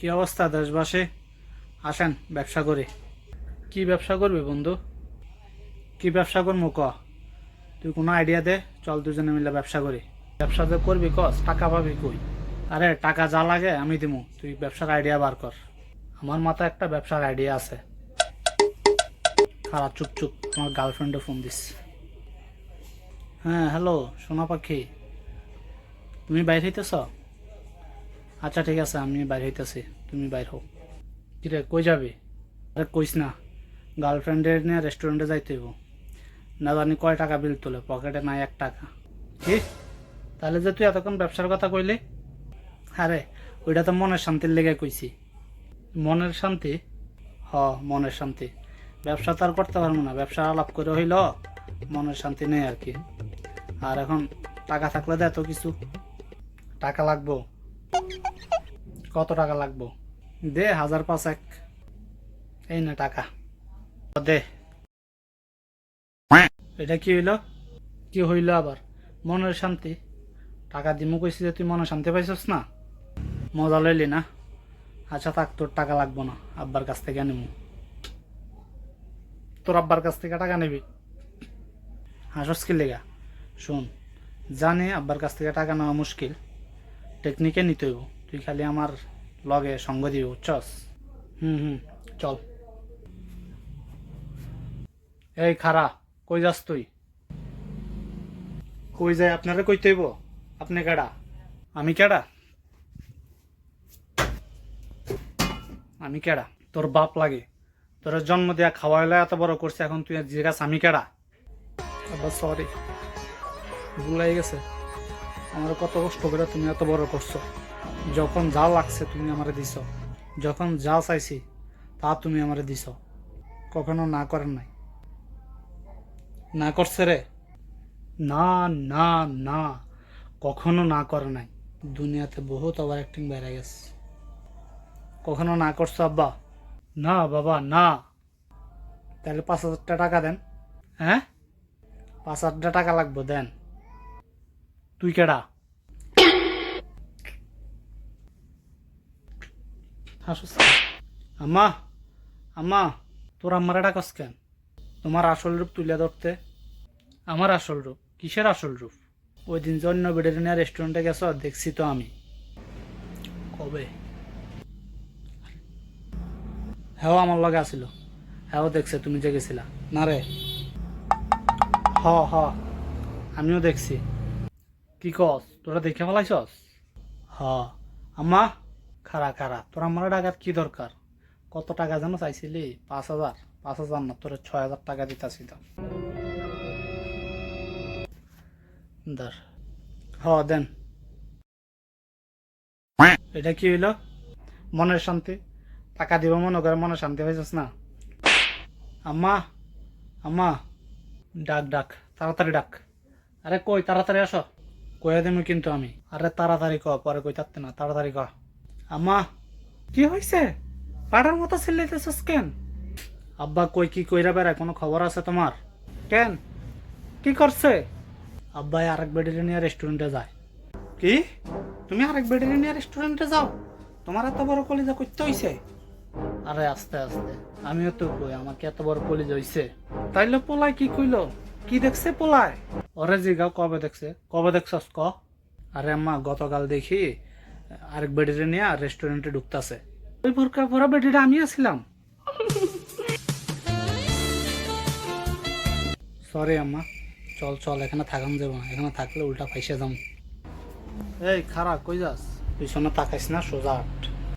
কি অবস্থা দেশবাসী? আসেন, ব্যবসা করি। কি ব্যবসা করবি বন্ধু? কি ব্যবসা করব ক? তুই কোনো আইডিয়া দে, চল দুজনে মিলে ব্যবসা করি। ব্যবসা যে করবি কস টাকা পাবি কই? আরে, টাকা যা লাগে আমি দিমু, তুই ব্যবসার আইডিয়া বার কর। আমার মাথায় একটা ব্যবসার আইডিয়া আছে। খারাপ চুপ চুপ, আমার গার্লফ্রেন্ডে ফোন দিস। হ্যাঁ হ্যালো সোনা পাখি। তুমি বাইরে হইতেছ? আচ্ছা ঠিক আছে, আমি বাইর হইতেছি। তুমি বাইর হও। কিরে কই যাবি? আরে কইস না গার্লফ্রেন্ডের নিয়ে রেস্টুরেন্টে যাইতে হইব। না জানি কয় টাকা বিল তোলে পকেটে নাই এক টাকা। কি তাহলে যে তুই এতক্ষণ ব্যবসার কথা কইলি? আরে, ওইটা তো মনের শান্তির লেগে কইছি। মনের শান্তি? হ, মনের শান্তি। ব্যবসা তো আর করতে পারব না, ব্যবসা আলাপ করে হইল, মনের শান্তি নেই আর কি। আর এখন টাকা থাকলে তো কিছু। টাকা লাগবো। কত টাকা লাগবো? দে হাজার পাঁচেক। এই না টাকা। দে। এটা কি হইল? কি হইল আবার? মনের শান্তি। টাকা দিমু কইছি যে তুই মনে শান্তি পাইছস না? মজা লইলি না? আচ্ছা থাক তোর টাকা লাগবো না। আব্বার কাছ থেকে নিমু তোর আব্বার কাছ থেকে টাকা নিবি? হাসস কি লেগা? শোন জানি আব্বার কাছ থেকে টাকা নেওয়া মুশকিল। টেকনিকে নিতে হইব। তুই খালি আমার লগে সঙ্গ দিবি বুঝছস? হুম হুম চল। এই খারা কই যাস তুই? কই যায় আপনারে কইতে হইব? আপনি কেডা? আমি কেডা? আমি কেডা? তোর বাপ লাগে। তোর জন্ম দেয়া খাওয়াইলে এত বড় করছে এখন তুই জিজ্ঞাসা আমি কেডা? আবার সরি ভুলাই গেছে। আমার কত কষ্ট করে তুমি এত বড় করছ। যখন যা লাগছে তুমি আমারে দিছ, যখন যা চাইছি, তা তুমি আমারে দিছ। কখনো না করেন নাই। না করছে রে। না না না, কখনো না করে নাই। দুনিয়াতে বহুত ওভার অ্যাক্টিং বেড়ে গেছে। কখনো না করছ, আব্বা? না, বাবা, না। তাহলে পাঁচ হাজারটা টাকা দেন। হ্যাঁ? পাঁচ হাজারটা টাকা লাগবে, দেন। তুই কেডা? হাসুস। আম্মা আম্মা, তোর আম্মার ডাকস কেন? তোমার আসল রূপ তুলে ধরতে। আমার আসল রূপ, কিসের আসল রূপ? ওই দিন অন্য বেডের রেস্টুরেন্টে গেছ, দেখছি তো আমি। কবে? হ্যাঁ আমার লগে আসিল হ্যাঁ দেখছে, তুমি যে গেছিলা। না রে। হ হ, আমিও দেখছি। কি কস, তোরা দেখে ফেলাইছস? হ। আম্মা খারা খারা তোর আমার টাকার কি দরকার? কত টাকা যেন চাইছিলি? পাঁচ হাজার। পাঁচ হাজার না, তোর ছয় হাজার টাকা দিতাছি তো ধর। হ, দেন। এটা কি হইল? মনের শান্তি? টাকা দিব মনে করে মনে শান্তি পাইছস না? আম্মা আম্মা। ডাক ডাক। তাড়াতাড়ি ডাক। আরে কই, তাড়াতাড়ি আসো। কয়ে দেবো কিন্তু আমি। আরে তাড়াতাড়ি ক, পরে কই থাকতে না। তাড়াতাড়ি ক। আম্মা কি হয়েছে পাড়ার মতো চিল্লাইতেছস কেন? আব্বা কই কি কইরা বেড়ায় কোনো খবর আছে তোমার? কেন? কি করছে? আব্বাই আরেক নিয়ে রেস্টুরেন্টে যায়। কি? তুমি আরেক নিয়ে রেস্টুরেন্টে যাও। তোমার এত বড় কলিজা করতে হইছে? আরে আস্তে আস্তে। আমিও তো কই আমাকে এত বড় কলিজা হইছে। তাইলে পোলায় কি কইলো? কি দেখছে পোলায়? ওরে জিগাও কবে দেখছে? কবে দেখছস ক? আরে আম্মা গতকাল দেখি আরেক বেডিরে নিয়ে আর রেস্টুরেন্টে ঢুকতেছে। ওই বোরকা পরা বেডিটা আমি আছিলাম। সরি আম্মা চল চল এখানে থাকাম যাব না। এখানে থাকলে উল্টা ফাইসে যাম। এই খারাপ কই যাস? পিছনে তাকাইস না সোজা।